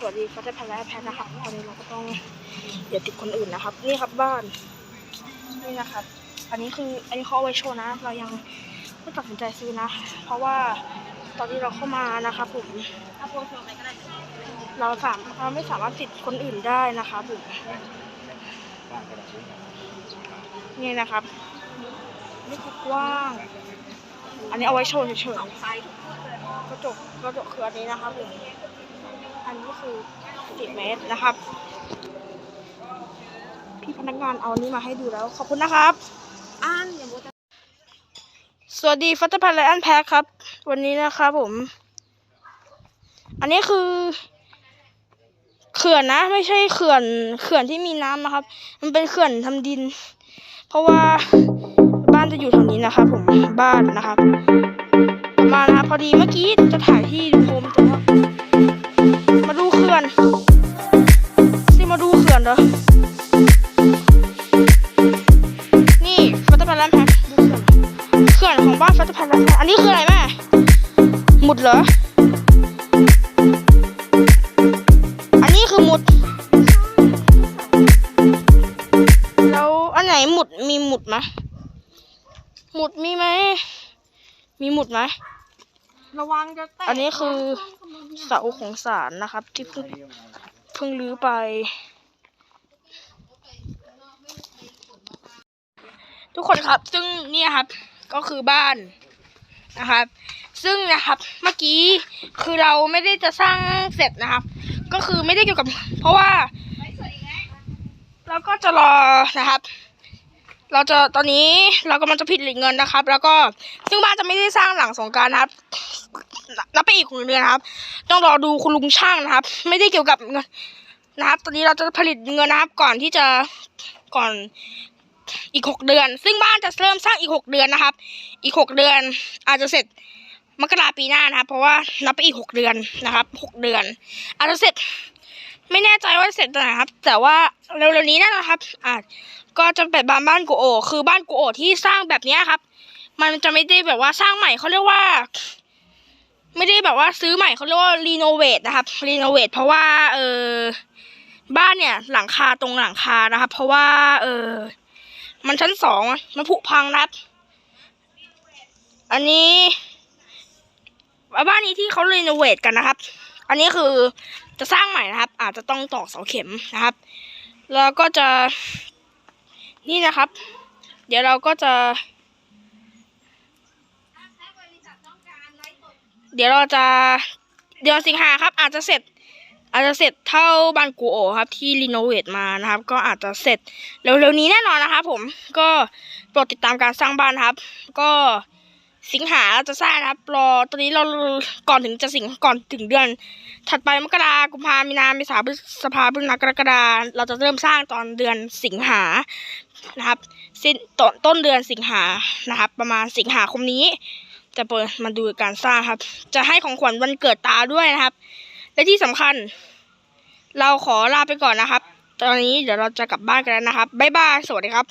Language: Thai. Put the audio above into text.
สวัสดีฟัตเตอร์แพนและแพนนะครับตอนนี้เราก็ต้องอย่าติดคนอื่นนะครับ นี่ครับบ้าน นี่นะครับ อันนี้คืออันนี้เขาเอาไว้โชว์นะ เรายังไม่ตัดสินใจซื้อนะ เพราะว่าตอนที่เราเข้ามานะครับผมเราสามเราไม่สามารถติดคนอื่นได้นะครับผมนี่นะครับนี่คือกว้าง อันนี้เอาไว้โชว์เฉยๆกระจกกระจกคืออันนี้นะครับผม อันนี้คือสิบเมตรนะครับ พี่พนักงานเอาอันนี้มาให้ดูแล้ว ขอบคุณนะครับอ่านอย่าโมจะสวัสดีฟัตเตอร์พันไลอันแพ็คครับ วันนี้นะครับผม อันนี้คือ เขื่อนนะ ไม่ใช่เขื่อนเขื่อนที่มีน้ำนะครับ มันเป็นเขื่อนทำดิน เพราะว่าบ้านจะอยู่แถวนี้นะครับผมบ้านนะครับ มานะครับพอดีเมื่อกี้จะถ่ายที่ดูโฮมแต่ว่า เขื่อนเหรอนี่ฟัตเตอร์พันไลอันแพ็คดูเขื่อนเขื่อนของบ้านฟัตเตอร์พันธุ์อันนี้คืออะไรแม่หมุดเหรอ อันนี้คือหมุด แล้วอันไหนหมุดมีหมุดไหมหมุดมีไหม มีหมุดไหมระวังจะแตกอันนี้คือเสาของศาลนะครับ ที่เพิ่งเพิ่งรื้อไป ทุกคนครับ ซึ่งเนี่ยครับ ก็คือบ้านนะครับ ซึ่งนะครับ เมื่อกี้คือเราไม่ได้จะสร้างเสร็จนะครับ ก็คือไม่ได้เกี่ยวกับ เพราะว่าเราก็จะรอนะครับ เราจะตอนนี้เรากำลังจะผิดหลีกเงินนะครับ แล้วก็ซึ่งบ้านจะไม่ได้สร้างหลังสงการนะครับนับไปอีกหนึ่งเดือนครับ ต้องรอดูคุณลุงช่างนะครับ ไม่ได้เกี่ยวกับเงินนะครับ ตอนนี้เราจะผลิตเงินนะครับ ก่อนที่จะก่อน อีกหกเดือน ซึ่งบ้านจะเริ่มสร้างอีกหกเดือนนะครับ อีกหกเดือน อาจจะเสร็จมกราปีหน้านะครับ เพราะว่านับไปอีกหกเดือนนะครับหกเดือน อาจจะเสร็จไม่แน่ใจว่าเสร็จตอนไหนครับ แต่ว่าเร็วๆนี้น่นะครับอาจก็จะเป็นบ้านบ้านกูโอ คือบ้านกูโอที่สร้างแบบนี้ครับ มันจะไม่ได้แบบว่าสร้างใหม่เขาเรียกว่า ไม่ได้แบบว่าซื้อใหม่เขาเรียกว่ารีโนเวทนะครับรีโนเวทเพราะว่า เออบ้านเนี่ยหลังคาตรงหลังคานะครับ เพราะว่า เออ มันชั้นสองอะมันผุพังนะครับอันนี้บ้านนี้ที่เขารีโนเวทกันนะครับ อันนี้คือจะสร้างใหม่นะครับ อาจจะต้องตอกเสาเข็มนะครับ แล้วก็จะนี่นะครับ เดี๋ยวเราก็จะ เดี๋ยวเราจะเดือนสิงหาครับ อาจจะเสร็จ อาจจะเสร็จเท่าบ้านกูโอครับที่รีโนเวทมานะครับ ก็อาจจะเสร็จเร็วๆนี้แน่นอนนะครับผมก็โปรดติดตามการสร้างบ้านครับ ก็สิงหาเราจะสร้างนะครับรอตอนนี้เราก่อนถึงจะสิงก่อนถึงเดือน ถัดไปมกรากุมภามีนาเมษาพฤษภาพฤษภากรกฎาเราจะเริ่มสร้างตอนเดือนสิงหานะครับสิ้นต้นต้นเดือนสิงหานะครับ ประมาณสิงหาคมนี้ จะเปิดมาดูการสร้างครับ จะให้ของขวัญวันเกิดตาด้วยนะครับ และที่สำคัญ เราขอลาไปก่อนนะครับ ตอนนี้เดี๋ยวเราจะกลับบ้านกันแล้วนะครับบ๊ายบายสวัสดีครับ